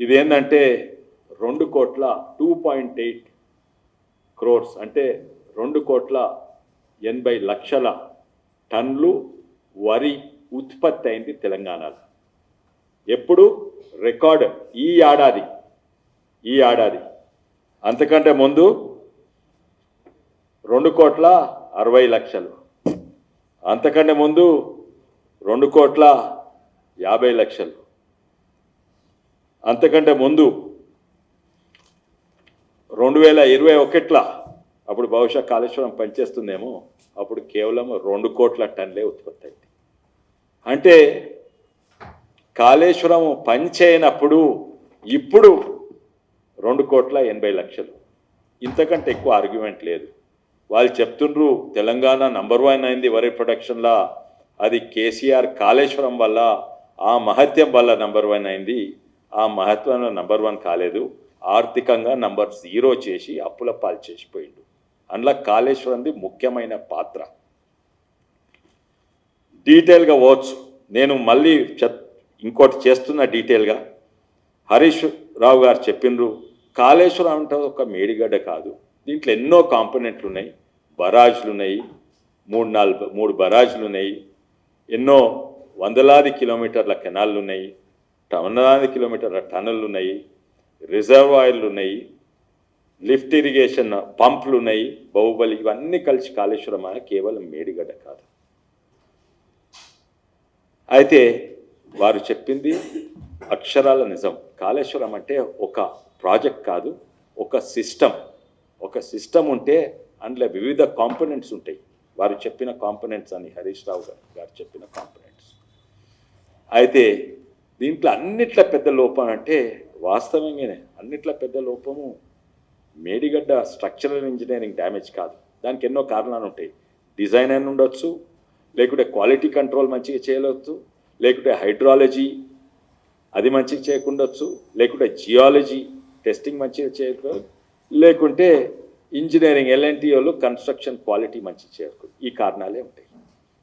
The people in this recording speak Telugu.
ఇదేంటంటే రెండు కోట్ల టూ పాయింట్ ఎయిట్ క్రోర్స్ అంటే రెండు కోట్ల ఎనభై లక్షల టన్లు వరి ఉత్పత్తి అయింది తెలంగాణలో. ఎప్పుడు? రికార్డ్ ఈ ఏడాది ఈ ఏడాది. అంతకంటే ముందు రెండు కోట్ల అరవై లక్షలు. అంతకంటే ముందు రెండు కోట్ల యాభై లక్షలు. అంతకంటే ముందు రెండు వేల ఇరవై ఒకట్లా అప్పుడు బహుశా కాళేశ్వరం పనిచేస్తుందేమో అప్పుడు కేవలం రెండు కోట్ల టన్లే ఉత్పత్తి అయింది. అంటే కాళేశ్వరం పనిచేయనప్పుడు ఇప్పుడు రెండు కోట్ల ఎనభై లక్షలు. ఇంతకంటే ఎక్కువ ఆర్గ్యుమెంట్ లేదు. వాళ్ళు చెప్తుండ్రు తెలంగాణ నంబర్ వన్ అయింది వరి ప్రొడక్షన్లా అది కేసీఆర్ కాళేశ్వరం వల్ల ఆ మహత్యం వల్ల నంబర్ వన్ అయింది. ఆ మహత్వంలో నంబర్ వన్ కాలేదు. ఆర్థికంగా నంబర్ జీరో చేసి అప్పుల పాలు చేసిపోయిండు. అందులో కాళేశ్వరంది ముఖ్యమైన పాత్ర. డీటెయిల్గా పోవచ్చు. నేను మళ్ళీ చెప్ ఇంకోటి చేస్తున్న డీటెయిల్గా. హరీష్ రావు గారు చెప్పినరు కాళేశ్వరం అంటే ఒక మేడిగడ్డ కాదు. దీంట్లో ఎన్నో కాంపోనెంట్లు ఉన్నాయి. బరాజ్లు ఉన్నాయి. మూడు నాలుగు మూడు బరాజ్లు ఉన్నాయి. ఎన్నో వందలాది కిలోమీటర్ల కెనాళ్ళు ఉన్నాయి. వందలాది కిలోమీటర్ల టన్నులు ఉన్నాయి రిజర్వాయర్లు ఉన్నాయి లిఫ్ట్ ఇరిగేషన్ పంపులు ఉన్నాయి బాహుబలి ఇవన్నీ కలిసి కాళేశ్వరం కేవలం మేడిగడ్డ కాదు. అయితే వారు చెప్పింది అక్షరాల నిజం. కాళేశ్వరం అంటే ఒక ప్రాజెక్ట్ కాదు ఒక సిస్టమ్. ఒక సిస్టమ్ ఉంటే అందులో వివిధ కాంపోనెంట్స్ ఉంటాయి. వారు చెప్పిన కాంపోనెంట్స్ అని హరీష్ రావు గారు గారు చెప్పిన కాంపోనెంట్స్. అయితే దీంట్లో అన్నిట్ల పెద్ద లోపం అంటే వాస్తవంగానే అన్నిట్ల పెద్ద లోపము మేడిగడ్డ స్ట్రక్చరల్ ఇంజనీరింగ్ డ్యామేజ్ కాదు. దానికి ఎన్నో కారణాలు ఉంటాయి. డిజైన్ అని ఉండొచ్చు లేకుంటే క్వాలిటీ కంట్రోల్ మంచిగా చేయవచ్చు లేకుంటే హైడ్రాలజీ అది మంచిగా చేయకుండొచ్చు లేకుంటే జియాలజీ టెస్టింగ్ మంచిగా చేయకూడదు లేకుంటే ఇంజనీరింగ్ ఎల్ఎన్టీ వాళ్ళు కన్స్ట్రక్షన్ క్వాలిటీ మంచిగా చేయకు ఈ కారణాలే ఉంటాయి.